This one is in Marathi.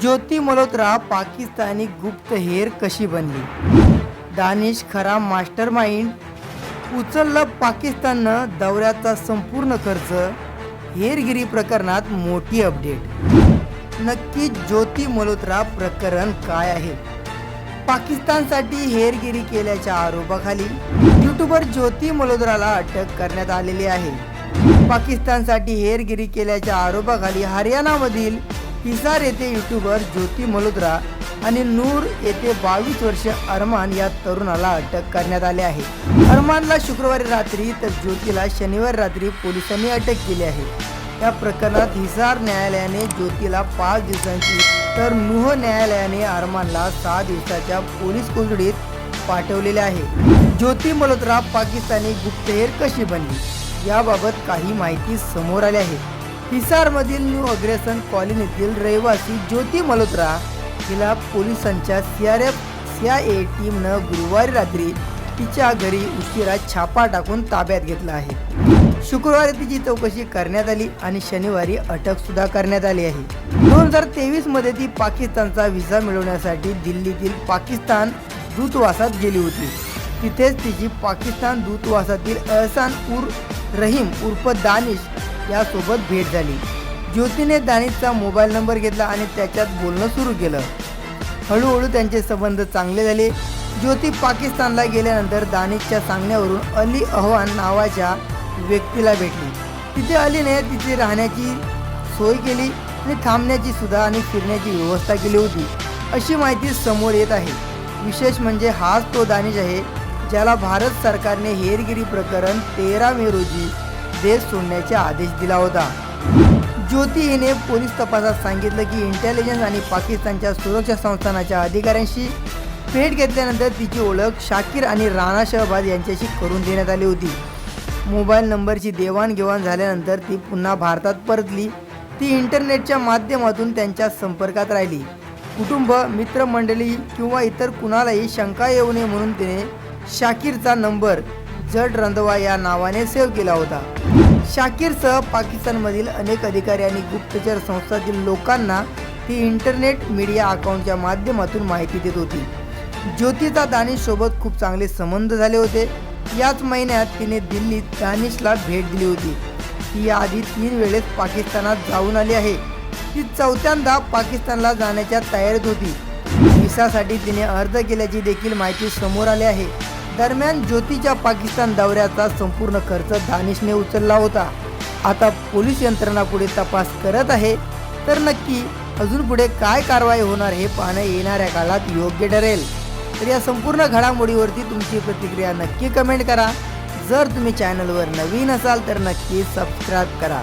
ज्योती मल्होत्रा पाकिस्तानी गुप्तहेर कशी बनली? दानिश खरा मास्टर माइंड उचललं पाकिस्ताननं दौऱ्याचा संपूर्ण खर्च हेरगिरी प्रकरणात मोठी अपडेट. नक्की ज्योती मल्होत्रा प्रकरण काय आहे? पाकिस्तानसाठी हेरगिरी केल्याच्या आरोपाखाली युट्यूबर ज्योती मल्होत्राला अटक करण्यात आलेली आहे. पाकिस्तानसाठी हेरगिरी केल्याच्या आरोपाखाली हरियाणामधील हिसार येथे युट्यूबर ज्योती मल्होत्रा आणि नूर येथे बावीस वर्ष अरमान या तरुणाला अटक करण्यात आली आहे. अरमानला शुक्रवारी रात्री तर ज्योतीला शनिवारी रात्री पोलिसांनी अटक केली आहे. या प्रकरणात हिसार न्यायालयाने ज्योतीला पाच दिवसांची तर नुह न्यायालयाने अरमानला सहा दिवसाच्या पोलीस कोठडीत पाठवलेले आहे. ज्योती मल्होत्रा पाकिस्तानी गुप्तहेर कशी बनली? याबाबत काही माहिती समोर आली आहे. हिसारमधील न्यू अग्रेसन कॉलनीतील रहिवासी ज्योती मल्होत्रा हिला पोलिसांच्या C R F C I A टीमनं गुरुवारी रात्री तिच्या घरी उशिरा छापा टाकून ताब्यात घेतला आहे. शुक्रवारी तिची चौकशी करण्यात आली आणि शनिवारी अटक सुद्धा करण्यात आली आहे. दोन हजार तेवीसमध्ये ती पाकिस्तानचा व्हिसा मिळवण्यासाठी दिल्लीतील पाकिस्तान दूतवासात गेली होती. तिथेच तिची पाकिस्तान दूतवासातील अहसान उर रहीम उर्फ दानिश यासोबत भेट झाली. ज्योतीने दानिशचा मोबाईल नंबर घेतला आणि त्याच्यात बोलणं सुरू केलं. हळूहळू त्यांचे संबंध चांगले झाले. ज्योती पाकिस्तानला गेल्यानंतर दानिशच्या सांगण्यावरून अली अहवान नावाच्या व्यक्तीला भेटली. तिथे अलीने तिथे राहण्याची सोय केली आणि थांबण्याची सुद्धा आणि फिरण्याची व्यवस्था केली होती अशी माहिती समोर येत आहे. विशेष म्हणजे हाच तो दानिश आहे ज्याला भारत सरकारने हेरगिरी प्रकरण तेरा मे रोजी देश सोडण्याचे आदेश दिला होता. ज्योती हिने पोलीस तपासात सांगितलं की इंटेलिजन्स आणि पाकिस्तानच्या सुरक्षा संस्थानाच्या अधिकाऱ्यांशी भेट घेतल्यानंतर तिची ओळख शाकीर आणि राणा शहबाज यांच्याशी करून देण्यात आली होती. मोबाईल नंबरची देवाणघेवाण झाल्यानंतर ती पुन्हा भारतात परतली. ती इंटरनेटच्या माध्यमातून त्यांच्या संपर्कात राहिली. कुटुंब मित्रमंडळी किंवा इतर कुणालाही शंका येऊ नये म्हणून तिने शाकीरचा नंबर जड रंधवा या नावाने सेव्ह केला होता. शाकीरसह पाकिस्तानमधील अनेक अधिकारी आणि गुप्तचर संस्थातील लोकांना ती इंटरनेट मीडिया अकाउंटच्या माध्यमातून माहिती देत होती. ज्योतिता दानिशसोबत खूप चांगले संबंध झाले होते. याच महिन्यात तिने दिल्लीत दानिशला भेट दिली होती. ती आधी तीन वेळेस पाकिस्तानात जाऊन आली आहे. ती चौथ्यांदा पाकिस्तानला जाण्याच्या तयारीत होती. व्हिसासाठी तिने अर्ज केल्याची देखील माहिती समोर आली आहे. दरम्यान ज्योतीच्या पाकिस्तान दौऱ्याचा संपूर्ण खर्च दानिशने उचलला होता. आता पोलीस यंत्रणा पुढे तपास करत आहे. तर नक्की अजून पुढे काय कारवाई होणार हे पाहणं येणाऱ्या काळात योग्य ठरेल. तर या संपूर्ण घडामोडीवरती तुमची प्रतिक्रिया नक्की कमेंट करा. जर तुम्ही चॅनलवर नवीन असाल तर नक्की सबस्क्राईब करा.